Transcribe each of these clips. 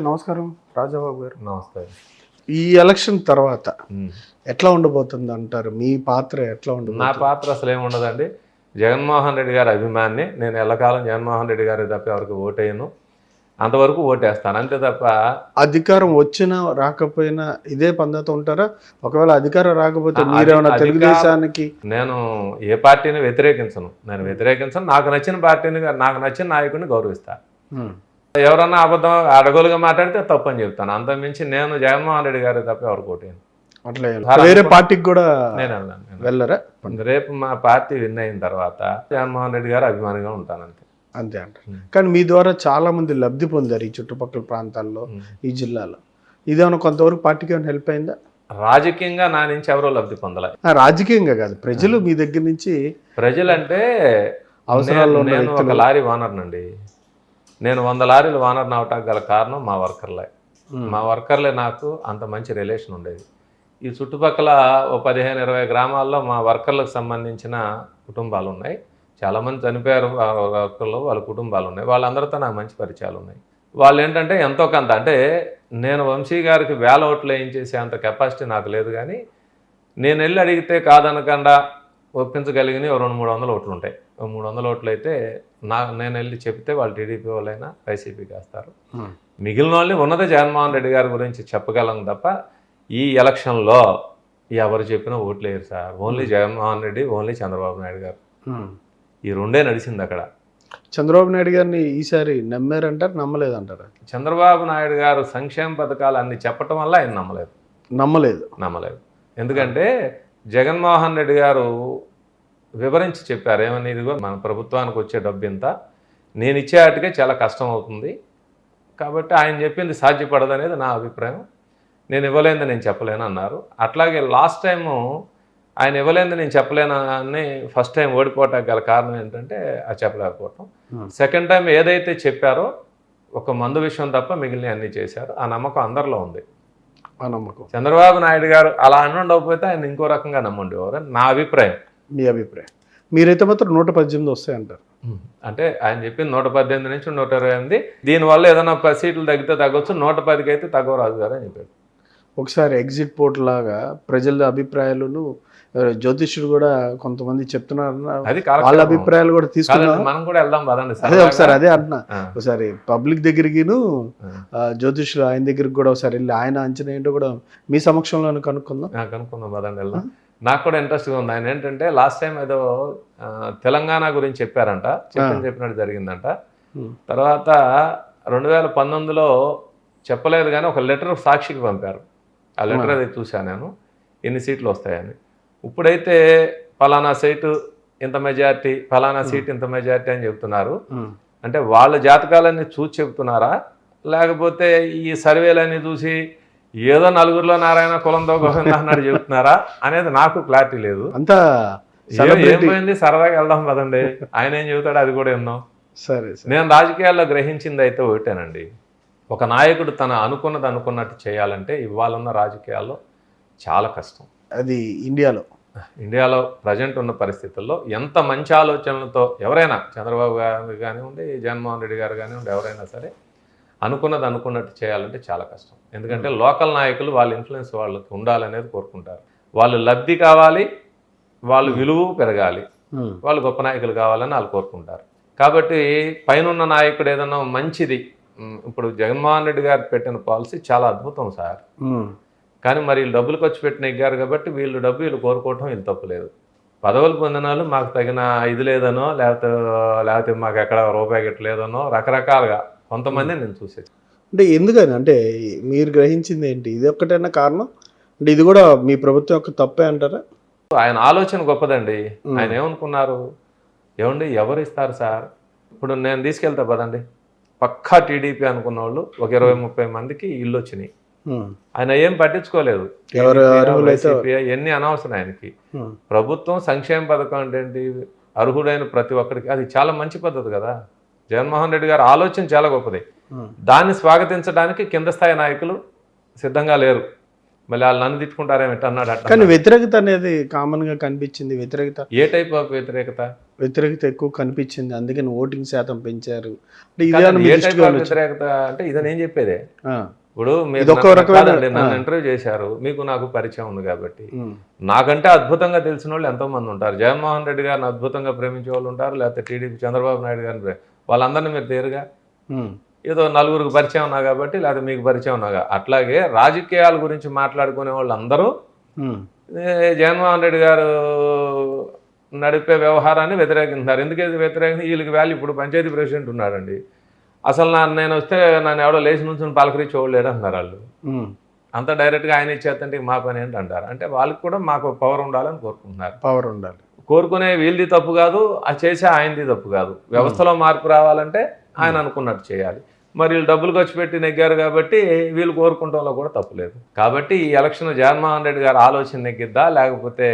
నమస్కారం రాజాబాబు గారు. నమస్తే. ఈ ఎలక్షన్ తర్వాత. ఎట్లా ఉండబోతుంది అంటారు? మీ పాత్ర ఎట్లా నా ఉండబోతుంది పాత్ర అసలు ఏముండదండి జగన్మోహన్ రెడ్డి గారి అభిమాన్ని నేను ఎల్లకాలం జగన్మోహన్ రెడ్డి గారి తప్ప ఎవరికి ఓటేయను. అంతవరకు ఓటేస్తాను. అంతే తప్ప అధికారం వచ్చినా రాకపోయినా ఇదే పద్ధతి ఉంటారా? ఒకవేళ అధికారం రాకపోతే మీరేమైనా తెలుగుదేశానికి? నేను ఏ పార్టీని వ్యతిరేకించను. నేను వ్యతిరేకించను. నాకు నచ్చిన పార్టీని నాకు నచ్చిన నాయకుడిని గౌరవిస్తా. ఉమ్, ఎవరన్నా అబద్ధం అడగోలుగా మాట్లాడితే తప్పని చెప్తాను. అంతకుమించి నేను జగన్మోహన్ రెడ్డి గారి తప్ప ఎవరికి ఓటేయను అట్లా ఏం- చాలా వేరే పార్టీకి కూడా నేను వెళ్ళాను వెళ్ళరా? రేపు మా పార్టీ విన్ అయిన తర్వాత జగన్మోహన్ రెడ్డి గారు అభిమానిగా ఉంటాను అంతే. అంతే అంటారు. ఉమ్. కానీ మీ ద్వారా చాలా మంది లబ్ధి పొందారు ఈ చుట్టుపక్కల ప్రాంతాల్లో. ఈ జిల్లాలో. ఇదేమైనా కొంతవరకు పార్టీకి ఏమైనా హెల్ప్ అయిందా? రాజకీయంగా నా నుంచి ఎవరో లబ్ధి పొందలే. రాజకీయంగా కాదు. ప్రజలు మీ దగ్గర నుంచి ప్రజలంటే అవసరాల్లో నేను- ఒక. లారీ వానర్నండి నేను వంద లారీలు వానర్ అవటానికి గల కారణం మా వర్కర్లే. మా వర్కర్లే నాకు అంత మంచి రిలేషన్ ఉండేది. ఈ చుట్టుపక్కల ఓ పదిహేను ఇరవై గ్రామాల్లో మా వర్కర్లకు సంబంధించిన కుటుంబాలు ఉన్నాయి చాలామంది చనిపోయారు వర్కర్లు వాళ్ళ కుటుంబాలు ఉన్నాయి వాళ్ళందరితో నాకు మంచి పరిచయాలు ఉన్నాయి వాళ్ళు ఏంటంటే ఎంతో కొంత అంటే నేను వంశీ గారికి వేల ఓట్లు వేయించేసే అంత కెపాసిటీ నాకు లేదు కానీ నేను వెళ్ళి అడిగితే కాదనకుండా ఒప్పించగలిగిన రెండు మూడు వందల ఓట్లు ఉంటాయి మూడు వందల ఓట్లు అయితే నా నేను వెళ్ళి చెప్తే వాళ్ళు టీడీపీ వాళ్ళైనా వైసీపీకి వేస్తారు మిగిలిన వాళ్ళని ఉన్నత జగన్మోహన్ రెడ్డి గారి గురించి చెప్పగలం తప్ప ఈ ఎలక్షన్లో ఎవరు చెప్పినా ఓట్లు వేయరు sir. Only Jaganmohan Reddy only Chandrababu Naidu garu. ఈ రెండే నడిచింది అక్కడ. చంద్రబాబు నాయుడు గారిని ఈసారి నమ్మారంటారు నమ్మలేదంటారా? చంద్రబాబు నాయుడు గారు సంక్షేమ పథకాలు అన్ని చెప్పటం వల్ల ఆయన నమ్మలేదు. నమ్మలేదు. నమ్మలేదు. ఎందుకంటే జగన్మోహన్ రెడ్డి గారు వివరించి చెప్పారు. ఏమని ఇదిగో మన ప్రభుత్వానికి వచ్చే డబ్బు ఇంత నేను ఇచ్చే వాటికే చాలా కష్టం అవుతుంది. కాబట్టి ఆయన చెప్పింది సాధ్యపడదు అనేది నా అభిప్రాయం. నేను ఇవ్వలేంది నేను చెప్పలేను అన్నారు. అట్లాగే లాస్ట్ టైము ఆయన ఇవ్వలేంది నేను చెప్పలేను అని ఫస్ట్ టైం ఓడిపోవటానికి గల కారణం ఏంటంటే అది చెప్పలేకపోవటం. Hmm. సెకండ్ టైం ఏదైతే చెప్పారో ఒక మందు విషయం తప్ప మిగిలిన అన్ని చేశారు. ఆ నమ్మకం అందరిలో ఉంది. ఆ నమ్మకం. చంద్రబాబు నాయుడు గారు అలా అని ఉండకపోతే ఆయన ఇంకో రకంగా నమ్ముండేవారు. నా అభిప్రాయం. మీ అభిప్రాయం. మీరైతే మాత్రం నూట పద్దెనిమిది వస్తాయంటారు. అంటే ఆయన చెప్పింది నూట పద్దెనిమిది నుంచి నూట ఇరవై ఎనిమిది. దీనివల్ల ఏదైనా పది సీట్లు తగ్గితే తగ్గొచ్చు నూట పదికి అయితే తగ్గరాజు గారు అని చెప్పారు ఒకసారి ఎగ్జిట్ పోర్ట్ లాగా ప్రజల అభిప్రాయాలను జ్యోతిష్యుడు కూడా కొంతమంది చెప్తున్నారు. వాళ్ళ. అభిప్రాయాలు కూడా తీసుకున్నా కాదండి, మనం కూడా వెళ్దాం పదండి అదే. ఒకసారి అదే అంటున్నా. ఒకసారి పబ్లిక్ దగ్గరికిను జ్యోతిష్యుడు ఆయన దగ్గరికి కూడా ఒకసారి వెళ్ళి ఆయన అంచనా ఏంటో కూడా మీ సమక్షంలో కనుక్కుందాం. కనుక్కుందాం పదండి వెళ్దాం. నాకు కూడా ఇంట్రెస్ట్గా ఉంది. ఆయన ఏంటంటే లాస్ట్ టైం ఏదో తెలంగాణ గురించి చెప్పారంట. చెప్పని చెప్పినట్టు జరిగిందంట. తర్వాత రెండు వేల పంతొమ్మిదిలో చెప్పలేదు కానీ ఒక లెటర్ సాక్షికి పంపారు. ఆ లెటర్ అది చూశాను నేను. ఎన్ని సీట్లు వస్తాయని. ఇప్పుడైతే ఫలానా సీటు ఇంత మెజారిటీ ఫలానా సీట్ ఇంత మెజారిటీ అని చెప్తున్నారు. అంటే వాళ్ళ జాతకాలన్నీ చూసి చెప్తున్నారా? లేకపోతే ఈ సర్వేలన్నీ చూసి ఏదో నలుగురిలో నారాయణ కులంతో గోవింద అన్నాడు చెబుతున్నారా అనేది నాకు క్లారిటీ లేదు. అంతా ఏ- ఏం సెలబ్రిటీ పోయింది సరదాగా వెళ్దాం పదండి. ఆయన ఏం చెబుతాడు అది కూడా విన్నాం. సరే సరే. నేను రాజకీయాల్లో గ్రహించింది అయితే ఒకటేనండి. ఒక నాయకుడు తన అనుకున్నది అనుకున్నట్టు చేయాలంటే ఇవాళన్న రాజకీయాల్లో చాలా కష్టం. అది ఇండియాలో. ఇండియాలో ప్రజెంట్ ఉన్న పరిస్థితుల్లో ఎంత మంచి ఆలోచనలతో ఎవరైనా చంద్రబాబు గారు కానివ్వండి జగన్మోహన్ రెడ్డి గారు కానివ్వండి ఎవరైనా సరే అనుకున్నది అనుకున్నట్టు చేయాలంటే చాలా కష్టం. ఎందుకంటే లోకల్ నాయకులు వాళ్ళ ఇన్ఫ్లుయెన్స్ వాళ్ళకి ఉండాలనేది కోరుకుంటారు. వాళ్ళు లబ్ధి కావాలి వాళ్ళు విలువ పెరగాలి. వాళ్ళు గొప్ప నాయకులు కావాలని వాళ్ళు కోరుకుంటారు. కాబట్టి పైనున్న నాయకుడు ఏదన్నా మంచిది ఇప్పుడు జగన్మోహన్ రెడ్డి గారు పెట్టిన పాలసీ చాలా అద్భుతం సార్. కానీ మరి డబ్బులు ఖర్చు పెట్టిన ఎగ్గారు కాబట్టి వీళ్ళు డబ్బు వీళ్ళు కోరుకోవటం వీళ్ళు తప్పులేదు పదవులు పొందిన వాళ్ళు మాకు తగిన ఇది లేదనో లేకపోతే లేకపోతే మాకు ఎక్కడ రూపాయి గిట్టలేదనో రకరకాలుగా కొంతమంది నేను చూసేది. అంటే ఎందుకని? అంటే మీరు గ్రహించింది ఏంటి? ఇది ఒక్కటైనా కారణం? అంటే ఇది కూడా మీ ప్రభుత్వం యొక్క తప్పే అంటారా? ఆయన ఆలోచన గొప్పదండి. ఆయన ఏమనుకున్నారు? ఏమండి ఎవరు ఇస్తారు సార్? ఇప్పుడు నేను తీసుకెళ్తా పదండి. పక్కా టీడీపీ అనుకున్న వాళ్ళు ఒక ఇరవై ముప్పై మందికి ఇల్లు వచ్చినాయి. ఆయన ఏం పట్టించుకోలేదు. ఎన్ని అనవసరం ఆయనకి. ప్రభుత్వం సంక్షేమ పథకం అంటే ఏంటి? అర్హుడైన ప్రతి ఒక్కరికి అది చాలా మంచి పద్ధతి కదా. జగన్మోహన్ రెడ్డి గారి ఆలోచన చాలా గొప్పది. దాన్ని స్వాగతించడానికి కింద స్థాయి నాయకులు సిద్ధంగా లేరు. మళ్ళీ వాళ్ళు నన్ను తిట్టుకుంటారేమిటి అన్నాడు అట్లా కానీ వ్యతిరేకత అనేది కామన్గా కనిపించింది. వ్యతిరేకత. ఏ టైప్ ఆఫ్ వ్యతిరేకత? వ్యతిరేకత ఎక్కువ కనిపించింది. అందుకని ఓటింగ్ శాతం పెంచారు. వ్యతిరేకత అంటే ఇదే నేను చెప్పేదే? ఇప్పుడు మీరు నన్ను-. ఇంటర్వ్యూ చేశారు. మీకు నాకు పరిచయం ఉంది కాబట్టి. నాకంటే అద్భుతంగా తెలిసిన వాళ్ళు ఎంతో మంది ఉంటారు. జగన్మోహన్ రెడ్డి గారిని అద్భుతంగా ప్రేమించే వాళ్ళు ఉంటారు లేకపోతే టీడీపీ చంద్రబాబు నాయుడు గారిని వాళ్ళందరినీ మీరు తీరుగా. ఏదో నలుగురికి పరిచయం ఉన్నా కాబట్టి లేకపోతే మీకు పరిచయం ఉన్నాగా అట్లాగే రాజకీయాల గురించి మాట్లాడుకునే వాళ్ళు అందరూ ఉమ్, ఏ, జగన్మోహన్ రెడ్డి గారు నడిపే వ్యవహారాన్ని వ్యతిరేకిస్తున్నారు ఎందుకైతే వ్యతిరేకంగా వీళ్ళకి వాల్యూ ఇప్పుడు పంచాయతీ ప్రెసిడెంట్ ఉన్నాడండి. అసలు నా నేను వస్తే నన్ను ఎవడో లేచి నుంచి పలకరించేవాళ్ళు లేరు అంటున్నారు వాళ్ళు. అంత డైరెక్ట్గా ఆయన ఇచ్చేస్తుంటే మా పని ఏంటి అంటారు అంటే వాళ్ళకి కూడా మాకు పవర్ ఉండాలని కోరుకుంటున్నారు. పవర్ ఉండాలి. కోరుకునే వీళ్ళది తప్పు కాదు అది చేసే ఆయనది తప్పు కాదు. వ్యవస్థలో మార్పు రావాలంటే ఆయన అనుకున్నట్టు చేయాలి. మరి వీళ్ళు డబ్బులు ఖర్చు పెట్టి నెగ్గారు కాబట్టి వీళ్ళు కోరుకుంటంలో కూడా తప్పులేదు కాబట్టి ఈ ఎలక్షన్ జగన్మోహన్ రెడ్డి గారి ఆలోచన నెగ్గిద్దా లేకపోతే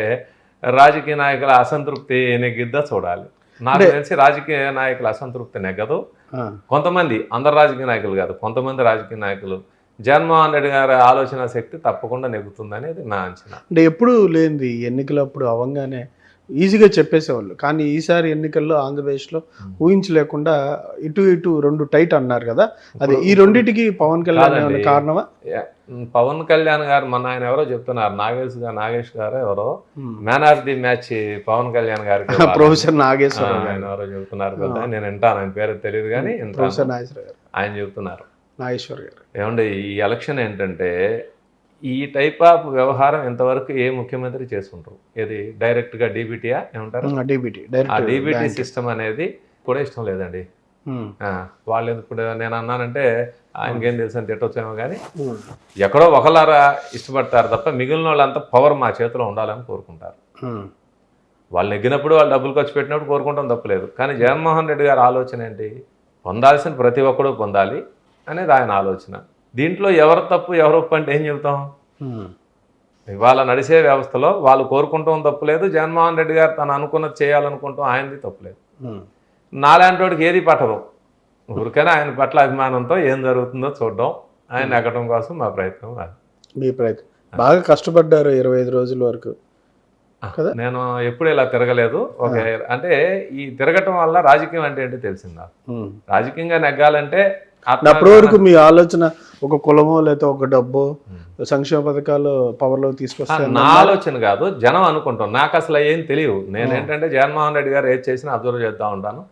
రాజకీయ నాయకుల అసంతృప్తి నెగ్గిద్దా చూడాలి. నాకు తెలిసి రాజకీయ నాయకుల అసంతృప్తి నెగ్గదు. ఆ, కొంతమంది అందరు రాజకీయ నాయకులు కాదు కొంతమంది రాజకీయ నాయకులు. జగన్మోహన్ రెడ్డి గారి ఆలోచన శక్తి తప్పకుండా నెగ్గుతుందనేది నా అంచనా. అంటే ఎప్పుడు లేనిది ఎన్నికలప్పుడు అవంగానే ఈజీగా చెప్పేసేవాళ్ళు. కానీ ఈసారి ఎన్నికల్లో ఆంధ్రప్రదేశ్లో ఊహించలేకుండా ఇటు ఇటు రెండు టైట్ అన్నారు కదా. అది ఈ రెండిటికి పవన్ కళ్యాణ్ కారణమా? పవన్ కళ్యాణ్ గారు మన ఆయన ఎవరో చెప్తున్నారు. నాగేష్ గారు నాగేష్ గారు ఎవరో. ఉమ్. Man of the match Pawan Kalyan గారికి ఇవ్వాలని. ప్రొఫెసర్ గారు ఆయన ఎవరో చెబుతున్నారు కదా. నేను వింటాను. ఆయన పేరు తెలియదు కానీ. ప్రొఫెసర్ నాగేశ్వర గారు. ఆయన చెబుతున్నారు నాగేశ్వర్ గారు. ఏమండి ఈ ఎలక్షన్ ఏంటంటే ఈ టైప్ ఆఫ్ వ్యవహారం ఇంతవరకు ఏ ముఖ్యమంత్రి చేసుకుంటారు? ఇది డైరెక్ట్గా డీబీటీయా ఏమంటారు? డిబిటీ ఆ డీబీటీ సిస్టమ్ అనేది కూడా ఇష్టం లేదండి. ఆ, వాళ్ళు ఇప్పుడు నేను అన్నానంటే ఆయనకేం తెలుసు అని తిట్టొచ్చేమో కానీ ఉమ్, ఎక్కడో ఒకలారా ఇష్టపడతారు తప్ప మిగిలిన వాళ్ళంతా పవర్ మా చేతిలో ఉండాలని కోరుకుంటారు. ఉమ్, వాళ్ళు నెగ్గినప్పుడు వాళ్ళు డబ్బులు ఖర్చు పెట్టినప్పుడు కోరుకుంటాం తప్పలేదు కానీ జగన్మోహన్ రెడ్డి గారి ఆలోచన ఏంటి? పొందాల్సిన ప్రతి ఒక్కడూ పొందాలి అనేది ఆయన ఆలోచన. దీంట్లో ఎవరు తప్పు ఎవరు ఒప్పు అంటే ఏం చెబుతాం? ఇవాళ నడిచే వ్యవస్థలో వాళ్ళు కోరుకుంటాం తప్పులేదు జగన్మోహన్ రెడ్డి గారు తను అనుకున్నది చేయాలనుకుంటాం ఆయనది తప్పులేదు. నాలాంటి వాడికి ఏది పట్టదు? ఊరికైనా ఆయన పట్ల అభిమానంతో ఏం జరుగుతుందో చూడడం. ఆయన ఎక్కడం కోసం మా ప్రయత్నం అది మీ ప్రయత్నం. బాగా కష్టపడ్డారు ఇరవై ఐదు రోజుల వరకు. కదా? నేను ఎప్పుడు ఇలా తిరగలేదు. ఒక అంటే ఈ తిరగటం వల్ల రాజకీయం అంటే ఏంటో తెలిసింది. రాజకీయంగా నెగ్గాలంటే అప్పటి వరకు మీ ఆలోచన ఒక కులమో లేకపోతే ఒక డబ్బు సంక్షేమ పథకాలు పవర్లో తీసుకొస్తే నా ఆలోచన కాదు జనం అనుకుంటాం. నాకు అసలు ఏం తెలియదు. నేను ఏంటంటే జగన్మోహన్ రెడ్డి గారు ఏది చేసినా అబ్జర్వ్ చేస్తూ ఉంటాను.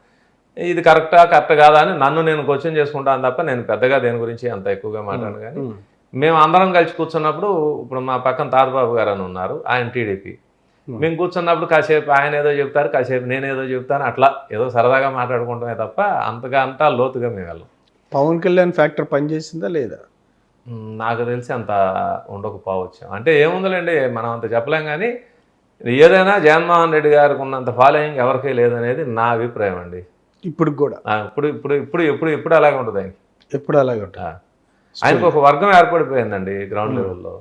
ఇది కరెక్టా కరెక్ట్ కాదా అని నన్ను నేను క్వశ్చన్ చేసుకుంటాను తప్ప నేను పెద్దగా దేని గురించి అంత ఎక్కువగా మాట్లాడను కానీ మేము అందరం కలిసి కూర్చున్నప్పుడు ఇప్పుడు మా పక్కన తాతబాబు గారు అని ఉన్నారు ఆయన టీడీపీ. మేము కూర్చున్నప్పుడు కాసేపు ఆయన ఏదో చెప్తారు కాసేపు నేను ఏదో చెప్తాను అట్లా ఏదో సరదాగా మాట్లాడుకుంటామే తప్ప అంతగా అంతా లోతుగా మేము వెళ్ళం. పవన్ కళ్యాణ్ ఫ్యాక్టర్ పనిచేసిందా లేదా? నాకు తెలిసి అంత ఉండకపోవచ్చు అంటే ఏముందిలేండి మనం అంత చెప్పలేం కానీ ఏదైనా జగన్మోహన్ రెడ్డి గారికి ఉన్నంత ఫాలోయింగ్ ఎవరికీ లేదనేది నా అభిప్రాయం అండి. ఇప్పుడు కూడా? ఇప్పుడు ఇప్పుడు ఇప్పుడు ఎప్పుడు ఎప్పుడు అలాగే ఉంటుంది ఆయనకి. ఎప్పుడు అలాగే ఉంటుంది. ఆయనకు ఒక వర్గం ఏర్పడిపోయిందండి గ్రౌండ్ లెవెల్లో.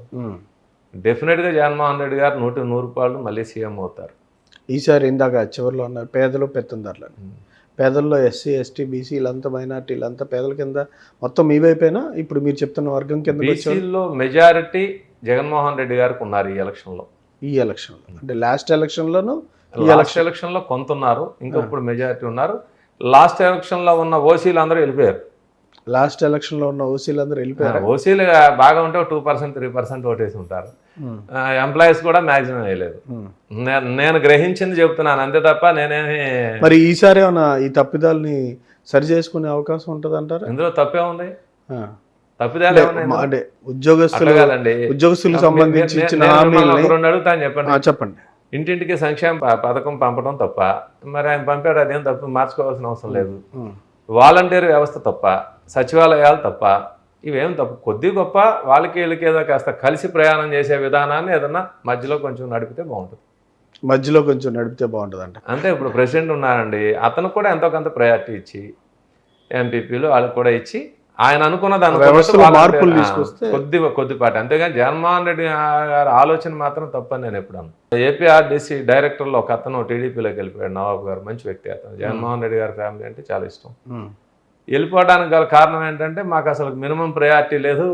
డెఫినెట్గా జగన్మోహన్ రెడ్డి గారు నూటి నూరు రూపాయలు మళ్ళీ సీఎం అవుతారు. ఈసారి ఇందాక చివరిలో ఉన్నారు పేదలు పెత్తుందారులు పేదల్లో ఎస్సీ ఎస్టీ బీసీ వీళ్ళంతా మైనార్టీ వీళ్ళంతా పేదల కింద మొత్తం మీ వైపేనా? ఇప్పుడు మీరు చెప్తున్న వర్గం కింద మెజారిటీ జగన్మోహన్ రెడ్డి గారికి ఉన్నారు ఈ ఎలక్షన్లో. ఈ ఎలక్షన్ అంటే లాస్ట్ ఎలక్షన్లోను లాస్ట్ ఎలక్షన్లో కొంత ఉన్నారు ఇంకా ఇప్పుడు మెజారిటీ ఉన్నారు. లాస్ట్ ఎలక్షన్లో ఉన్న ఓసీలు అందరూ వెళ్ళిపోయారు. లాస్ట్ ఎలక్షన్లో ఉన్న ఓసీలు అందరూ వెళ్ళిపోయారు ఓసీలు బాగా ఉంటే టూ పర్సెంట్ త్రీ పర్సెంట్ ఓటేసి ఉంటారు. ఎంప్లాయీస్ కూడా మ్యాక్సిమం వేయలేదు. నేను నేను గ్రహించింది చెప్తున్నాను అంతే తప్ప నేనేమి మరి ఈసారి ఏమైనా ఈ తప్పిదాలని సరి చేసుకునే అవకాశం ఉంటుంది అంటారా ఇందులో తప్పే ఉంది. తప్పిదాలు? అంటే ఉద్యోగస్తులు ఉద్యోగస్తులకు సంబంధించి రెండు అడుగుతాను చెప్పండి. చెప్పండి. ఇంటింటికి సంక్షేమ పథకం పంపడం తప్ప మరి ఆయన పంపాడు అదేం తప్పు మార్చుకోవాల్సిన అవసరం లేదు. ఉమ్. వాలంటీర్ వ్యవస్థ తప్ప సచివాలయాలు తప్ప ఇవేం తప్పు. కొద్ది గొప్ప వాళ్ళకి వీళ్ళకి ఏదో కాస్త కలిసి ప్రయాణం చేసే విధానాన్ని ఏదన్నా మధ్యలో కొంచెం నడిపితే బాగుంటుంది. మధ్యలో కొంచెం నడిపితే బాగుంటుంది అంట అంటే ఇప్పుడు ప్రెసిడెంట్ ఉన్నారండి అతను కూడా ఎంతో కొంత ప్రయారిటీ ఇచ్చి ఎంపీపీలు వాళ్ళకి కూడా ఇచ్చి ఆయన అనుకున్న దాని మార్పులు తీసుకొస్తే- కొద్ది కొద్దిపాటి అంతేగాని జగన్మోహన్ రెడ్డి గారి ఆలోచన మాత్రం తప్పని నేను ఎప్పుడు అన్నా. ఏపీఆర్డీసీ డైరెక్టర్లో ఒక అతను టీడీపీలోకి వెళ్ళిపోయాడు నవాబు గారు మంచి వ్యక్తి అతను. జగన్మోహన్ రెడ్డి గారి ఫ్యామిలీ అంటే చాలా ఇష్టం. వెళ్ళిపోవడానికి గల కారణం ఏంటంటే మాకు అసలు మినిమం ప్రయారిటీ లేదు.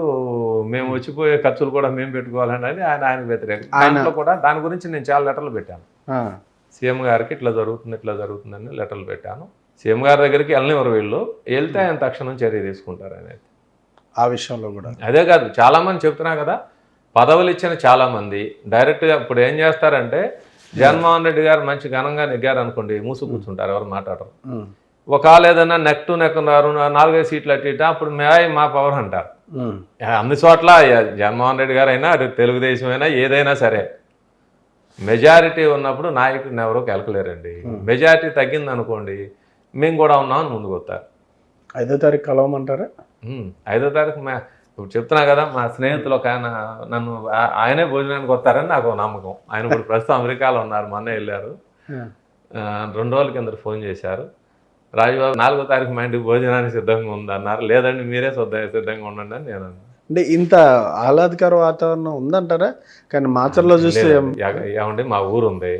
మేము వచ్చిపోయే ఖర్చులు కూడా మేము పెట్టుకోవాలని అని ఆయన ఆయన వ్యతిరేకం. దాంట్లో కూడా దాని గురించి నేను చాలా లెటర్లు పెట్టాను. సీఎం గారికి ఇట్లా జరుగుతుంది ఇట్లా జరుగుతుందని లెటర్లు పెట్టాను. సీఎం గారి దగ్గరికి వెళ్ళనివ్వరు వీళ్ళు. వెళ్తే ఆయన తక్షణం చర్య తీసుకుంటారు అనేది. ఆ విషయంలో కూడా. అదే కాదు చాలామంది చెప్తున్నా కదా పదవులు ఇచ్చిన చాలామంది డైరెక్ట్గా ఇప్పుడు ఏం చేస్తారంటే జగన్మోహన్ రెడ్డి గారు మంచి ఘనంగా నెగ్గారు అనుకోండి మూసు కూర్చుంటారు ఎవరు మాట్లాడరు. ఒకవేళ ఏదైనా నెక్ టు నెక్ నాలుగైదు సీట్లు అట్టి ఇట్టా, అప్పుడు మే మా పవర్ అంటారు అన్ని చోట్ల జగన్మోహన్ రెడ్డి గారు అయినా అటు తెలుగుదేశం అయినా ఏదైనా సరే. మెజారిటీ ఉన్నప్పుడు నాయకుడిని ఎవరో కెలకలేరండి మెజారిటీ తగ్గింది అనుకోండి మేము కూడా ఉన్నామని ముందుకు వస్తారు. ఐదో తారీఖు కలవమంటారా? ఐదో తారీఖు మా ఇప్పుడు చెప్తున్నా కదా మా స్నేహితులు ఒక ఆయన నన్ను ఆయనే భోజనానికి వస్తారని నాకు నమ్మకం. ఆయన ఇప్పుడు ప్రస్తుతం అమెరికాలో ఉన్నారు మొన్న వెళ్ళారు. రెండు రోజుల కింద ఫోన్ చేశారు. రాజుబాబు నాలుగో తారీఖు మా ఇంటికి భోజనానికి సిద్ధంగా ఉంది అన్నారు లేదండి మీరే సిద్ధ సిద్ధంగా ఉండండి అని నేను. అంటే ఇంత ఆహ్లాదకర వాతావరణం ఉందంటారా? కానీ మాచర్లో చూస్తే ఏమండి మా ఊరు ఉంది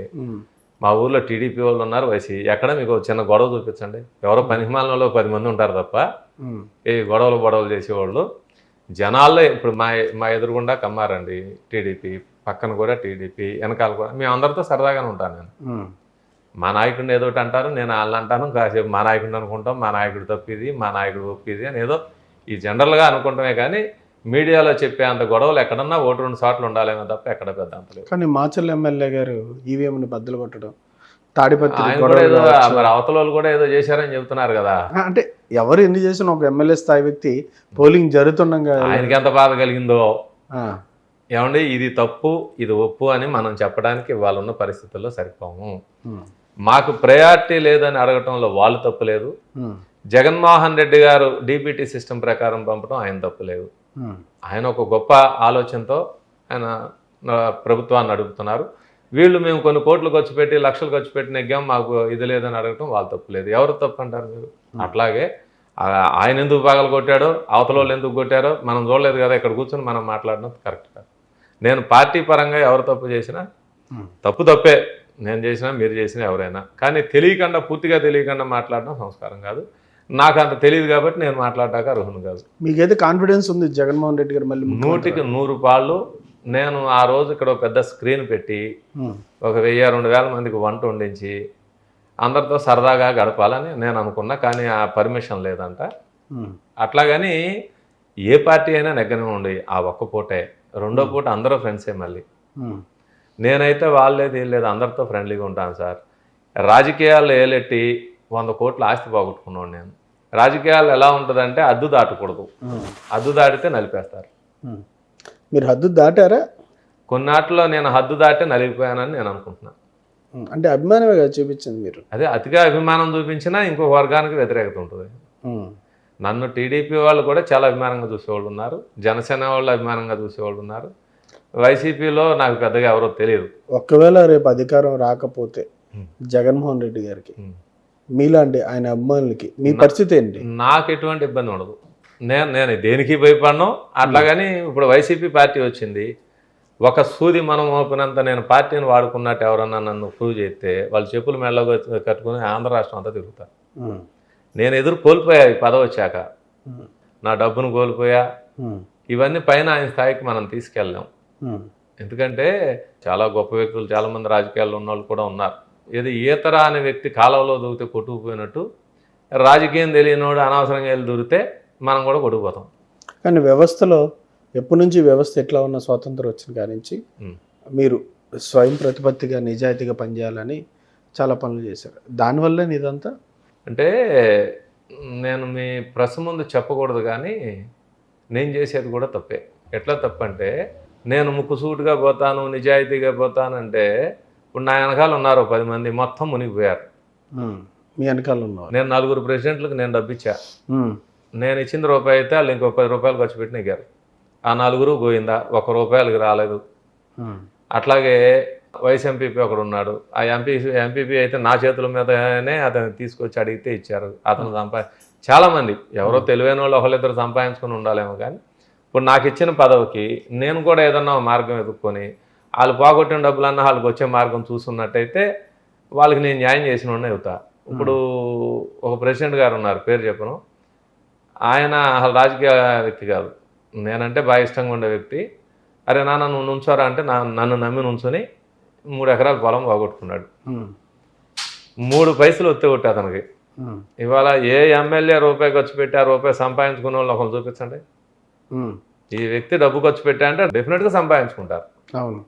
మా ఊర్లో టీడీపీ వాళ్ళు ఉన్నారు వైసీ. ఎక్కడ మీకు చిన్న గొడవ చూపించండి. ఎవరో పనికిమాలలో పది మంది ఉంటారు తప్ప. ఈ గొడవలు గొడవలు చేసేవాళ్ళు. జనాల్లో ఇప్పుడు మా మా ఎదురుగుండా కమ్మారండి టీడీపీ పక్కన కూడా టీడీపీ వెనకాల కూడా. మేము అందరితో సరదాగానే ఉంటాను నేను. మా నాయకుడిని ఏదో ఒకటి అంటారు నేను వాళ్ళు అంటాను కాసేపు మా నాయకుడిని అనుకుంటాం మా నాయకుడు తప్పిది మా నాయకుడు ఒప్పిది అని ఏదో ఈ జనరల్గా అనుకుంటామే కానీ మీడియాలో చెప్పే అంత గొడవలు ఎక్కడన్నా ఒకటి రెండు సార్లు ఉండాలేమో తప్ప ఎక్కడ పెద్ద అంత లేవు కానీ మాచర్ల ఎమ్మెల్యే గారు ఈవీఎంని బద్దలు కొట్టడం తాడిపత్రి ఏదో. మరి అవతల వాళ్ళు కూడా ఏదో చేశారని చెబుతున్నారు కదా. అంటే ఎవరు ఎన్ని చేసినా ఒక ఎమ్మెల్యే స్థాయి వ్యక్తి పోలింగ్ జరుగుతుండగా ఆయనకి ఎంత బాధ కలిగిందో. ఏమండి? ఇది తప్పు ఇది ఒప్పు అని మనం చెప్పడానికి వాళ్ళు ఉన్న పరిస్థితుల్లో సరిపోము. మాకు ప్రయారిటీ లేదని అడగటంలో వాళ్ళు తప్పు లేదు. ఉమ్, జగన్మోహన్ రెడ్డి గారు డీబీటీ సిస్టమ్ ప్రకారం పంపడం ఆయన తప్పు లేదు. ఉమ్, ఆయన ఒక గొప్ప ఆలోచనతో ఆయన ప్రభుత్వాన్ని నడుపుతున్నారు వీళ్ళు మేము కొన్ని కోట్లు ఖర్చు పెట్టి లక్షలు ఖర్చు పెట్టి నెగ్గాం మాకు ఇది లేదని అడగటం వాళ్ళు తప్పు లేదు. ఎవరు తప్పు అంటారు మీరు? అట్లాగే ఆ, ఆయన ఎందుకు పగలు కొట్టాడో అవతల వాళ్ళు ఎందుకు కొట్టారో మనం చూడలేదు కదా ఇక్కడ కూర్చొని మనం మాట్లాడడం కరెక్ట్ కాదు. నేను పార్టీ పరంగా ఎవరు తప్పు చేసినా. తప్పు తప్పే. నేను చేసినా మీరు చేసినా ఎవరైనా. కానీ తెలియకుండా పూర్తిగా తెలియకుండా మాట్లాడడం సంస్కారం కాదు. నాకు అంత తెలియదు కాబట్టి నేను మాట్లాడటాక అర్హును కాదు. మీకైతే కాన్ఫిడెన్స్ ఉంది జగన్మోహన్ రెడ్డి గారు మళ్ళీ నూటికి నూరు పాళ్ళు నేను ఆ రోజు ఇక్కడ ఒక పెద్ద స్క్రీన్ పెట్టి ఒక వెయ్యి రెండు వేల మందికి వంట వండించి అందరితో సరదాగా గడపాలని నేను అనుకున్నా కానీ ఆ పర్మిషన్ లేదంట. అట్లాగని ఏ పార్టీ అయినా నెగ్గనివ్వండి ఆ ఒక్క పూటే. రెండో పూట అందరూ ఫ్రెండ్సే మళ్ళీ. నేనైతే వాళ్ళేది లేదు అందరితో ఫ్రెండ్లీగా ఉంటాను సార్. రాజకీయాల్లో ఏలెట్టి వంద కోట్ల ఆస్తి పోగొట్టుకున్నాను నేను. రాజకీయాలు ఎలా ఉంటుందంటే అద్దు దాటకూడదు. అద్దు దాటితే నలిపేస్తారు. మీరు హద్దు దాటారా? కొన్నాటిలో నేను హద్దు దాటే నలిగిపోయానని నేను అనుకుంటున్నాను అంటే అభిమానమే కదా చూపించింది మీరు? అదే అతిగా అభిమానం చూపించినా ఇంకో వర్గానికి వ్యతిరేకత ఉంటుంది. నన్ను టీడీపీ వాళ్ళు కూడా చాలా అభిమానంగా చూసేవాళ్ళు ఉన్నారు. జనసేన వాళ్ళు అభిమానంగా చూసేవాళ్ళు ఉన్నారు. వైసీపీలో నాకు పెద్దగా ఎవరో తెలియదు. ఒకవేళ రేపు అధికారం రాకపోతే ఉమ్. జగన్మోహన్ రెడ్డి గారికి ఉమ్. మీలాంటి ఆయన అభిమానులకి మీ పరిస్థితి ఏంటి? నాకు ఎటువంటి ఇబ్బంది ఉండదు. నేను నేను దేనికి భయపడను? అట్లాగని ఇప్పుడు వైసీపీ పార్టీ వచ్చింది. ఒక సూది మనం మోపినంత నేను పార్టీని వాడుకున్నట్టు ఎవరన్నా నన్ను ప్రూవ్ చేస్తే వాళ్ళు చెప్పులు మెళ్ళ కట్టుకుని ఆంధ్ర రాష్ట్రం అంతా తిరుగుతారు ఉమ్, నేను ఎదురు కోల్పోయా ఈ పదవి వచ్చాక. నా డబ్బును కోల్పోయా. ఇవన్నీ పైన ఆయన స్థాయికి మనం తీసుకెళ్ళాం. ఎందుకంటే చాలా గొప్ప వ్యక్తులు చాలామంది రాజకీయాల్లో ఉన్న వాళ్ళు కూడా ఉన్నారు. ఏది ఈతర అనే వ్యక్తి కాలంలో దూకితే కొట్టుకుపోయినట్టు రాజకీయం తెలియనోడు అనవసరంగా వెళ్ళి దూరితే మనం కూడా కొట్టుకుపోతాం. కానీ వ్యవస్థలో ఎప్పటి నుంచి వ్యవస్థ ఎట్లా ఉన్న స్వాతంత్రం వచ్చిన కాడి నుంచి. మీరు స్వయం ప్రతిపత్తిగా నిజాయితీగా పనిచేయాలని చాలా పనులు చేశారు. దానివల్లే ఇదంతా అంటే నేను మీ ప్రెస్ ముందు చెప్పకూడదు కానీ నేను చేసేది కూడా తప్పే. ఎట్లా తప్పంటే నేను ముక్కుసూటిగా పోతాను నిజాయితీగా పోతానంటే ఇప్పుడు నా వెనకాల ఉన్నారు పది మంది మొత్తం మునిగిపోయారు. మీ వెనకాల ఉన్నవారు నేను నలుగురు ప్రెసిడెంట్లకు నేను డబ్బిచ్చా. నేను ఇచ్చిన రూపాయి అయితే వాళ్ళు ఇంకో పది రూపాయలు ఖర్చు పెట్టి నెగ్గారు. ఆ నలుగురు గోయిందా ఒక రూపాయలకి రాలేదు. అట్లాగే వైస్ ఎంపీపీ ఒకడు ఉన్నాడు. ఆ ఎంపీ ఎంపీపీ అయితే నా చేతుల మీదనే అతను తీసుకొచ్చి అడిగితే ఇచ్చారు. అతను సంపా చాలామంది ఎవరో తెలివైన వాళ్ళు ఒకళ్ళిద్దరు సంపాదించుకొని ఉండాలేమో కానీ ఇప్పుడు నాకు ఇచ్చిన పదవికి నేను కూడా ఏదన్నా మార్గం ఎదుర్కొని వాళ్ళు పోగొట్టిన డబ్బులన్నా వాళ్ళకి వచ్చే మార్గం చూసున్నట్టయితే వాళ్ళకి నేను న్యాయం చేసిన వాడిని అవుతా. ఇప్పుడు ఒక ప్రెసిడెంట్ గారు ఉన్నారు పేరు చెప్పను. ఆయన అసలు రాజకీయ వ్యక్తి కాదు. నేనంటే బాగా ఇష్టంగా ఉండే వ్యక్తి. అరే నాన్న నువ్వు నుంచోరా అంటే నా నన్ను నమ్మి నుంచుని మూడు ఎకరాల పొలం పోగొట్టుకున్నాడు. మూడు పైసలు ఒత్తి కొట్టి అతనికి ఇవాళ ఏ ఎమ్మెల్యే రూపాయి ఖర్చు పెట్టి ఆ రూపాయి సంపాదించుకున్న వాళ్ళు ఒకరు చూపించండి. ఈ వ్యక్తి డబ్బు ఖర్చు పెట్టా అంటే డెఫినెట్గా సంపాదించుకుంటారు. అవును.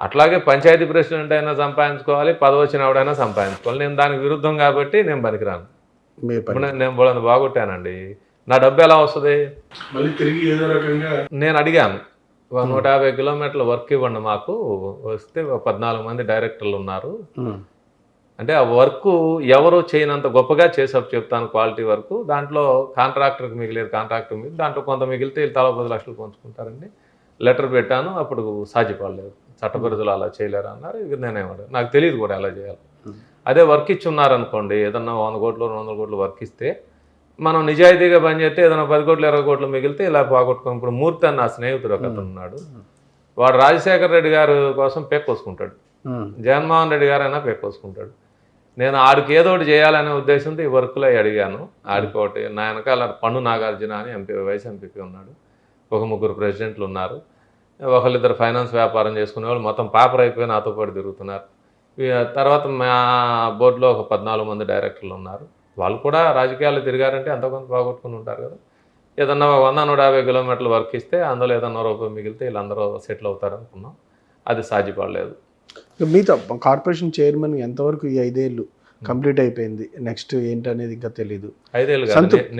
అట్లాగే పంచాయతీ ప్రెసిడెంట్ అయినా సంపాదించుకోవాలి పదవి వచ్చిన ఆవిడైనా సంపాదించుకోవాలి. నేను దానికి విరుద్ధం కాబట్టి నేను పనికిరాను. నేను- బోళంత బాగొట్టానండి. నా డబ్బు ఎలా వస్తుంది? మళ్ళీ తిరిగి ఏదో రకంగా నేను అడిగాను. ఒక నూట యాభై కిలోమీటర్ల వర్క్ ఇవ్వండి మాకు. వస్తే ఒక పద్నాలుగు మంది డైరెక్టర్లు ఉన్నారు. అంటే ఆ వర్క్ ఎవరు చేయనంత గొప్పగా చేసాపు చెప్తాను క్వాలిటీ వర్క్. దాంట్లో కాంట్రాక్టర్కి మిగిలేదు కాంట్రాక్టర్ మిగిలి దాంట్లో కొంత మిగిలితే వీళ్ళు తల పది లక్షలు పంచుకుంటారండి. లెటర్ పెట్టాను అప్పుడు సాధ్యపడలేదు. చట్టపరిధులు అలా చేయలేరు అన్నారు. ఇక నేనేమడు నాకు తెలియదు కూడా ఎలా చేయాలి. అదే వర్క్ ఇచ్చి ఉన్నారనుకోండి ఏదన్నా వంద కోట్లు రెండు వందల కోట్లు వర్క్ ఇస్తే మనం నిజాయితీగా పనిచేస్తే ఏదైనా పది కోట్లు ఇరవై కోట్లు మిగిలితే ఇలా పోగొట్టుకుని ఇప్పుడు మూర్తి అని నా స్నేహితుడు ఒక అతను ఉన్నాడు. వాడు రాజశేఖర రెడ్డి గారు కోసం పెక్కొసుకుంటాడు జగన్మోహన్ రెడ్డి గారైనా పెక్కొసుకుంటాడు నేను ఆడికి ఏదో ఒకటి చేయాలనే ఉద్దేశంతో ఈ వర్క్లో అడిగాను. ఆడికి ఒకటి నా వెనకాల పన్ను నాగార్జున అని ఎంపీ వైస్ ఎంపీపీ ఉన్నాడు. ఒక ముగ్గురు ప్రెసిడెంట్లు ఉన్నారు. ఒకళ్ళిద్దరు ఫైనాన్స్ వ్యాపారం చేసుకునే వాళ్ళు మొత్తం పాపర్ అయిపోయి నాతో పాటు తిరుగుతున్నారు. తర్వాత మా బోర్డులో ఒక పద్నాలుగు మంది డైరెక్టర్లు ఉన్నారు. వాళ్ళు కూడా రాజకీయాల్లో తిరిగారంటే అంత కొంత బాగొట్టుకుని ఉంటారు కదా. ఏదన్నా వంద నూట యాభై కిలోమీటర్లు వర్క్ ఇస్తే అందులో ఏదన్నా రూపాయి మిగిలితే వీళ్ళందరూ సెటిల్ అవుతారు అనుకున్నాం అది సాధ్యపడలేదు. మీతో కార్పొరేషన్ చైర్మన్ ఎంతవరకు ఈ ఐదేళ్ళు కంప్లీట్ అయిపోయింది? నెక్స్ట్ ఏంటనేది ఇంకా తెలియదు ఐదేళ్ళు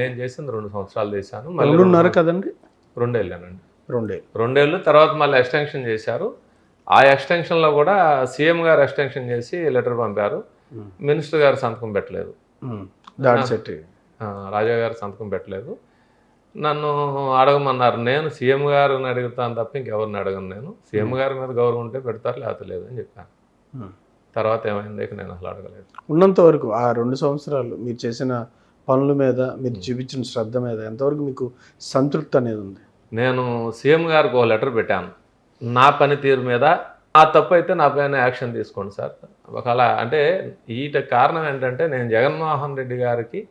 నేను చేసింది రెండు సంవత్సరాలు చేశాను రెండున్నర కదండి? రెండేళ్ళానండి. రెండేళ్ళు. రెండేళ్ళు తర్వాత మళ్ళీ ఎక్స్టెన్షన్ చేశారు. ఆ ఎక్స్టెన్షన్లో కూడా సీఎం గారు ఎక్స్టెన్షన్ చేసి లెటర్ పంపారు. మినిస్టర్ గారు సంతకం పెట్టలేదు. రాజా గారు సంతకం పెట్టలేదు. నన్ను అడగమన్నారు. నేను సీఎం గారిని అడుగుతాను తప్ప ఇంకెవరిని అడగను నేను. సీఎం గారి మీద గౌరవం ఉంటే పెడతారు లేకపోతే లేదు అని చెప్పాను. తర్వాత ఏమైంది? నేను అసలు అడగలేదు. ఉన్నంత వరకు ఆ రెండు సంవత్సరాలు మీరు చేసిన పనుల మీద మీరు చూపించిన శ్రద్ధ మీద ఎంతవరకు మీకు సంతృప్తి అనేది ఉంది? నేను సీఎం గారికి ఒక లెటర్ పెట్టాను. నా పనితీరు మీద ఆ తప్పు అయితే నా పైన యాక్షన్ తీసుకోండి సార్. ఒకవేళ అంటే ఈట కారణం ఏంటంటే నేను జగన్మోహన్ రెడ్డి గారికి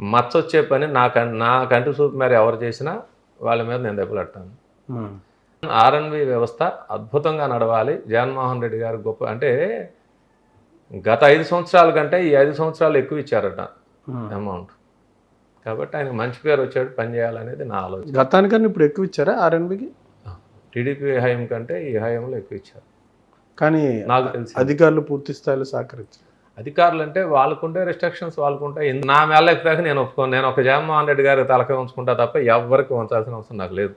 మచ్చొచ్చే పని నా కం నా కంటి చూపు మేర ఎవరు చేసినా వాళ్ళ మీద నేను దెబ్బలాడతాను ఉమ్, ఆర్ఎన్బి వ్యవస్థ అద్భుతంగా నడవాలి. జగన్మోహన్ రెడ్డి గారు గొప్ప అంటే గత ఐదు సంవత్సరాల కంటే ఈ ఐదు సంవత్సరాలు ఎక్కువ ఇచ్చారట. అమౌంట్. కాబట్టి ఆయనకు మంచి పేరు వచ్చాడు పని చేయాలనేది నా ఆలోచన. గతానికన్నా ఇప్పుడు ఎక్కువ ఇచ్చారా ఆర్ఎన్బికి టీడీపీ హయం కంటే ఈ హయంలో ఎక్కువ ఇచ్చారు. కానీ నాకు తెలిసి అధికారులు పూర్తి స్థాయిలో సహకరించారు అధికారులు అంటే వాళ్ళకుంటే రెస్ట్రిక్షన్స్ వాళ్ళకుంటే ఇంద- నా మేళ ఎక్కాక నేను ఒప్పుకోను నేను ఒక జగన్మోహన్ రెడ్డి గారి తలక ఉంచుకుంటా తప్ప ఎవరికి ఉంచాల్సిన అవసరం నాకు లేదు.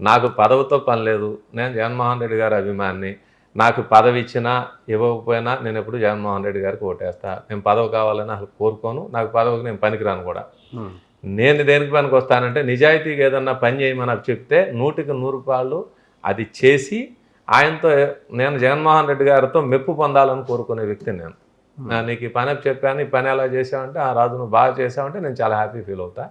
నాకు పదవితో పని లేదు. నేను జగన్మోహన్ రెడ్డి గారి అభిమాని నాకు పదవి ఇచ్చినా ఇవ్వకపోయినా నేను ఎప్పుడు జగన్మోహన్ రెడ్డి గారికి ఓటేస్తా. నేను పదవి కావాలని అసలు కోరుకోను. నాకు పదవికి నేను పనికిరాను కూడా. నేను దేనికి పనికి వస్తానంటే నిజాయితీగా ఏదన్నా పని చేయమని నాకు చెప్తే నూటికి నూరు రూపాయలు అది చేసి ఆయనతో నేను జగన్మోహన్ రెడ్డి గారితో మెప్పు పొందాలని కోరుకునే వ్యక్తిని నేను. నీకు ఈ పని చెప్పాను ఈ పని ఎలా చేసావంటే ఆ రాజు నువ్వు బాగా చేసావంటే నేను చాలా హ్యాపీ ఫీల్ అవుతా.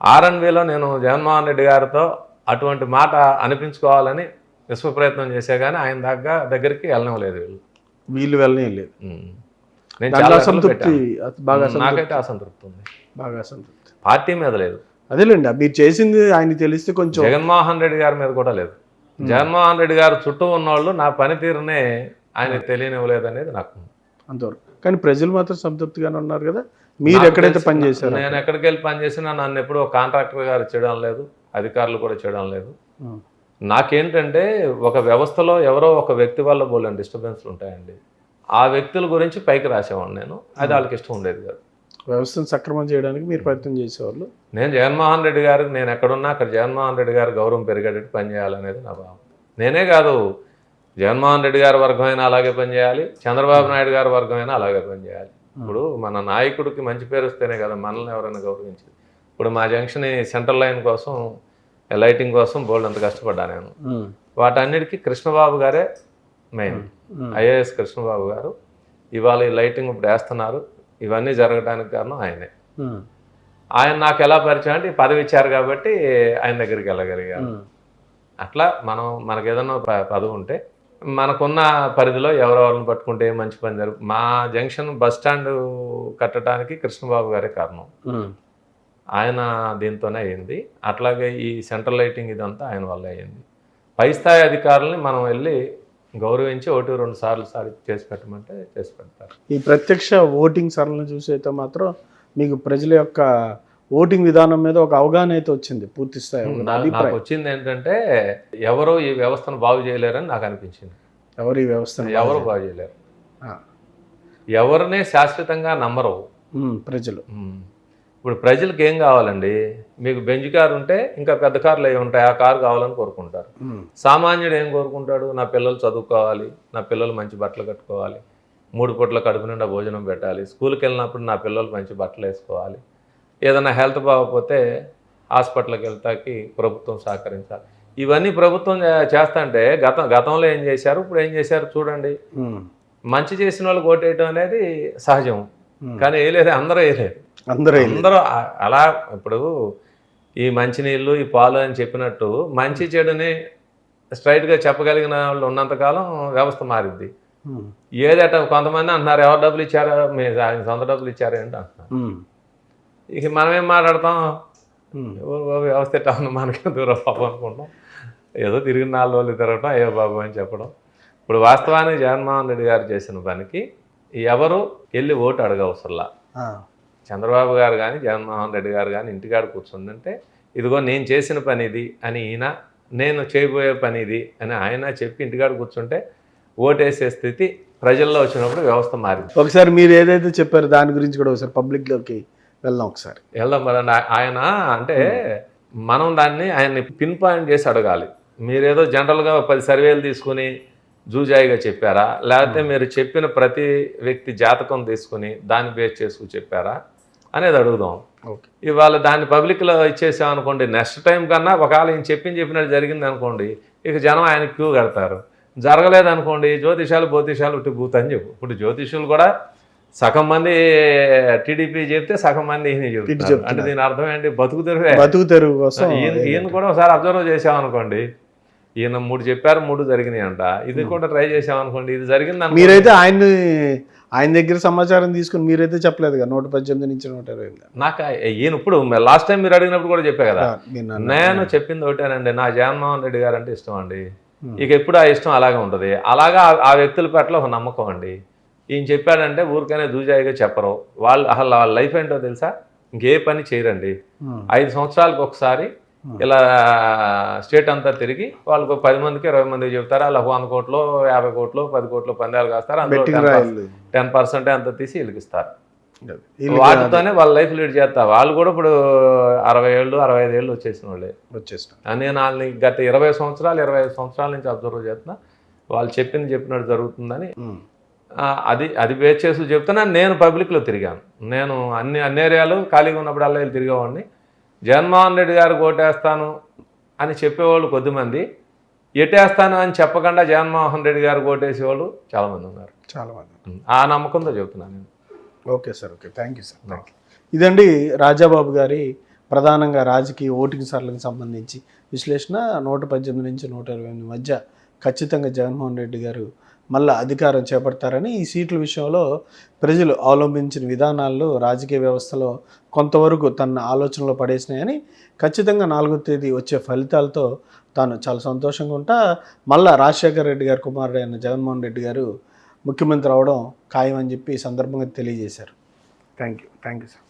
ఆర్ఎన్బిలో నేను జగన్మోహన్ రెడ్డి గారితో అటువంటి మాట అనిపించుకోవాలని విశ్వ ప్రయత్నం చేసే కానీ ఆయన దగ్గర దగ్గరికి వెళ్ళనివ్వలేదు వీళ్ళు. వీళ్ళు వెళ్ళనే లేదు ఉమ్. నేను చాలా. అస- బాగా అసంతృప్తి నాకైతే అసంతృప్తి. ఉంది. బాగా అసంతృప్తి. పార్టీ మీద లేదు. అదేలేండి మీరు చేసింది ఆయన తెలిస్తే కొంచెం జగన్మోహన్ రెడ్డి గారి మీద కూడా లేదు. జగన్మోహన్ రెడ్డి గారు చుట్టూ ఉన్నవాళ్ళు నా పనితీరునే ఆయన తెలియనివ్వలేదు అనేది నాకు అంతవరకు. కానీ ప్రజలు మాత్రం సంతృప్తిగానే ఉన్నారు కదా? మీరు ఎక్కడైతే పని చేశారో. నేను ఎక్కడికి వెళ్ళి పని చేసినా నన్ను ఎప్పుడూ కాంట్రాక్టర్ గారు చేయడం లేదు అధికారులు కూడా చేయడం లేదు. నాకేంటంటే ఒక వ్యవస్థలో ఎవరో ఒక వ్యక్తి వల్ల బోలేని డిస్టర్బెన్స్లు ఉంటాయండి. ఆ వ్యక్తుల గురించి పైకి రాసేవాడిని నేను. అది వాళ్ళకి ఇష్టం ఉండేది కాదు. వ్యవస్థను సక్రమం చేయడానికి మీరు ప్రయత్నం చేసేవాళ్ళు? నేను జగన్మోహన్ రెడ్డి గారికి నేను ఎక్కడున్నా అక్కడ జగన్మోహన్ రెడ్డి గారి గౌరవం పెరిగేటట్టు పనిచేయాలనేది నా భావం. నేనే కాదు జగన్మోహన్ రెడ్డి గారి వర్గమైనా అలాగే పనిచేయాలి చంద్రబాబు నాయుడు గారి వర్గమైనా అలాగే పనిచేయాలి. ఇప్పుడు మన నాయకుడికి మంచి పేరు వస్తేనే కదా మనల్ని ఎవరైనా గౌరవించేది. ఇప్పుడు మా జంక్షన్ సెంట్రల్ లైన్ కోసం లైటింగ్ కోసం బోల్డ్ అంత కష్టపడ్డా నేను. వాటన్నిటికీ కృష్ణబాబు గారే మెయిన్ ఐఏఎస్ కృష్ణబాబు గారు ఇవాళ ఈ లైటింగ్ ఇప్పుడు వేస్తున్నారు. ఇవన్నీ జరగడానికి కారణం ఆయనే. ఆయన నాకు ఎలా పరిచయం అంటే పదవి ఇచ్చారు కాబట్టి ఆయన దగ్గరికి వెళ్ళగలిగాను. ఉమ్, అట్లా మనం మనకు ఏదైనా ప- పదవి ఉంటే మనకున్న పరిధిలో ఎవరెవరిని పట్టుకుంటే మంచి పని జరుగు మా జంక్షన్ బస్ స్టాండ్ కట్టడానికి కృష్ణబాబు గారే కారణం. ఆయన దీంతోనే అయింది. అట్లాగే ఈ సెంట్రల్ లైటింగ్ ఇదంతా ఆయన వల్ల అయింది. పై స్థాయి అధికారులని మనం వెళ్ళి గౌరవించి ఒకటి రెండు సార్లు సారి చేసి పెట్టమంటే చేసి పెడతారు. ఈ ప్రత్యక్ష ఓటింగ్ సరళను చూసి అయితే మాత్రం మీకు ప్రజల యొక్క ఓటింగ్ విధానం మీద ఒక అవగాహన అయితే వచ్చింది పూర్తి స్థాయి నాకు వచ్చింది ఏంటంటే ఎవరు ఈ వ్యవస్థను బాగు చేయలేరని నాకు అనిపించింది. ఎవరి వ్యవస్థ ఎవరు బాగు చేయలేరు. ఎవరినే శాశ్వతంగా నమ్మరు. ప్రజలు. ఇప్పుడు ప్రజలకు ఏం కావాలండి? మీకు బెంజ్ కారు ఉంటే ఇంకా పెద్ద కార్లు అవి ఉంటాయి? ఆ కారు కావాలని కోరుకుంటారు. సామాన్యుడు ఏం కోరుకుంటాడు? నా పిల్లలు చదువుకోవాలి నా పిల్లలు మంచి బట్టలు కట్టుకోవాలి మూడు పూట్ల కడుపు నిండా భోజనం పెట్టాలి స్కూల్కి వెళ్ళినప్పుడు నా పిల్లలు మంచి బట్టలు వేసుకోవాలి ఏదైనా హెల్త్ బాగోకపోతే హాస్పిటల్కి వెళ్తాకి ప్రభుత్వం సహకరించాలి. ఇవన్నీ ప్రభుత్వం చేస్తంటే గతం గతంలో ఏం చేశారు? ఇప్పుడు ఏం చేశారు చూడండి. మంచి చేసిన వాళ్ళకి ఓటేయటం అనేది సహజం. కానీ వేయలేదు అందరూ వేయలేదు. అందరూ వెళ్ళి- అందరూ అలా ఇప్పుడు ఈ మంచినీళ్ళు ఈ పాలు అని చెప్పినట్టు మంచి చెడుని స్ట్రైట్గా చెప్పగలిగిన వాళ్ళు ఉన్నంతకాలం వ్యవస్థ మారిద్ది. ఏదట కొంతమంది అంటున్నారు ఎవరు డబ్బులు ఇచ్చారో? మీ ఆయన సొంత డబ్బులు ఇచ్చారా ఏంటి అంటున్నారు. ఇక మనం ఏం మాట్లాడతాం వ్యవస్థ ఉంది? మనకి దూరం పాపం అనుకుంటాం ఏదో తిరిగి నాలుగు రోజులు తిరగటం అయ్యో బాబు అని చెప్పడం. ఇప్పుడు వాస్తవానికి జగన్మోహన్ రెడ్డి గారు చేసిన పనికి ఎవరు వెళ్ళి ఓటు అడగవసరలా? చంద్రబాబు గారు కానీ జగన్మోహన్ రెడ్డి గారు కానీ ఇంటికాడ కూర్చుందంటే ఇదిగో నేను చేసిన పని ఇది అని ఈయన నేను చేయబోయే పని ఇది అని ఆయన చెప్పి ఇంటికాడ కూర్చుంటే ఓటేసే స్థితి ప్రజల్లో వచ్చినప్పుడు వ్యవస్థ మారింది. ఒకసారి మీరు ఏదైతే చెప్పారో దాని గురించి కూడా ఒకసారి పబ్లిక్లోకి వెళ్దాం ఒకసారి. వెళ్దాం మరి ఆయన అంటే మనం దాన్ని ఆయన్ని పిన్ పాయింట్ చేసి అడగాలి. మీరేదో జనరల్గా పది సర్వేలు తీసుకుని జూజాయిగా చెప్పారా? లేకపోతే మీరు చెప్పిన ప్రతి వ్యక్తి జాతకం తీసుకుని దాన్ని బేస్ చేసుకుని చెప్పారా? అనేది అడుగుదాం. ఓకే. ఇవాళ దాన్ని పబ్లిక్లో ఇచ్చేసాం అనుకోండి నెక్స్ట్ టైం కన్నా ఒకవేళ ఈయన చెప్పింది చెప్పినట్టు జరిగింది అనుకోండి ఇక జనం ఆయన క్యూ కడతారు. జరగలేదు అనుకోండి జ్యోతిషాలు జ్యోతిషాలు ఉట్టి అని చెప్పు. ఇప్పుడు జ్యోతిషులు కూడా సగం మంది టీడీపీ చెప్తే సగం మంది ఈయన చెప్తున్నారు. అంటే దీని అర్థం ఏంటి? బతుకు తెరువే. బతుకు తెరువు కోసం ఈయన ఈయన కూడా ఒకసారి అబ్జర్వ్ చేసామనుకోండి ఈయన మూడు చెప్పారు మూడు జరిగినాయి అంట ఇది కూడా ట్రై చేసామనుకోండి ఇది జరిగింది. మీరైతే ఆయన్ని ఆయన దగ్గర సమాచారం తీసుకుని మీరైతే చెప్పలేదు కదా? నూట పద్దెనిమిది నుంచి నూట ఇరవై. నాకు ఈయన ఇప్పుడు లాస్ట్ టైం మీరు అడిగినప్పుడు కూడా చెప్పా కదా? నేను చెప్పింది ఒకటేనండి. నా జగన్మోహన్ రెడ్డి గారు అంటే ఇష్టం అండి. ఇక ఎప్పుడు ఆ ఇష్టం అలాగే ఉంటుంది. అలాగా ఆ- ఆ వ్యక్తుల పట్ల ఒక నమ్మకం అండి. ఈయన చెప్పాడంటే ఊరికనే దూజాయిగా చెప్పరు. వాళ్ళు అసలు వాళ్ళ లైఫ్ ఏంటో తెలుసా? ఇంకే పని చేయరండి. ఐదు సంవత్సరాలకు ఒకసారి ఇలా స్టేట్ అంతా తిరిగి వాళ్ళకు పది మందికి ఇరవై మందికి చెప్తారు అలా వంద కోట్లు యాభై కోట్లు పది కోట్లు పందాలు కాస్తారు. అందులో టెన్ పర్సెంట్ అంత తీసి వీళ్ళకి వాటితోనే వాళ్ళ లైఫ్ లీడ్ చేస్తారు. వాళ్ళు కూడా ఇప్పుడు అరవై ఏళ్ళు అరవై ఐదు ఏళ్ళు వచ్చేసిన వాళ్ళే. వచ్చేసిన నేను వాళ్ళని గత ఇరవై సంవత్సరాలు ఇరవై ఐదు సంవత్సరాల నుంచి అబ్జర్వ్ చేస్తున్నా. వాళ్ళు చెప్పింది చెప్పినట్టు జరుగుతుందని అది అది బేస్ చేసి చెప్తున్నా నేను పబ్లిక్లో తిరిగాను. నేను అన్ని అన్ని ఏరియాలు ఖాళీగా ఉన్నప్పుడల్లా వెళ్ళి తిరిగేవాడిని. జగన్మోహన్ రెడ్డి గారు ఓటేస్తాను అని చెప్పేవాళ్ళు కొద్దిమంది. ఎటేస్తాను అని చెప్పకుండా జగన్మోహన్ రెడ్డి గారు ఓటేసేవాళ్ళు చాలామంది ఉన్నారు. చాలా మంది ఆ నమ్మకంతో చెప్తున్నాను నేను. Okay sir okay. Thank you sir. ఇదండి రాజాబాబు గారి ప్రధానంగా రాజకీయ ఓటింగ్ సరళకు సంబంధించి విశ్లేషణ. నూట పద్దెనిమిది నుంచి నూట ఇరవై ఎనిమిది మధ్య ఖచ్చితంగా జగన్మోహన్ రెడ్డి గారు మళ్ళా అధికారం చేపడతారని ఈ సీట్ల విషయంలో ప్రజలు అవలంబించిన విధానాల్లో రాజకీయ వ్యవస్థలో కొంతవరకు తన ఆలోచనలో పడేసినాయని ఖచ్చితంగా నాలుగో తేదీ వచ్చే ఫలితాలతో తాను చాలా సంతోషంగా ఉంటా. మళ్ళా రాజశేఖర రెడ్డి గారి అయిన జగన్మోహన్ రెడ్డి గారు ముఖ్యమంత్రి అవడం ఖాయం అని చెప్పి ఈ సందర్భంగా తెలియజేశారు. Thank you thank you sir.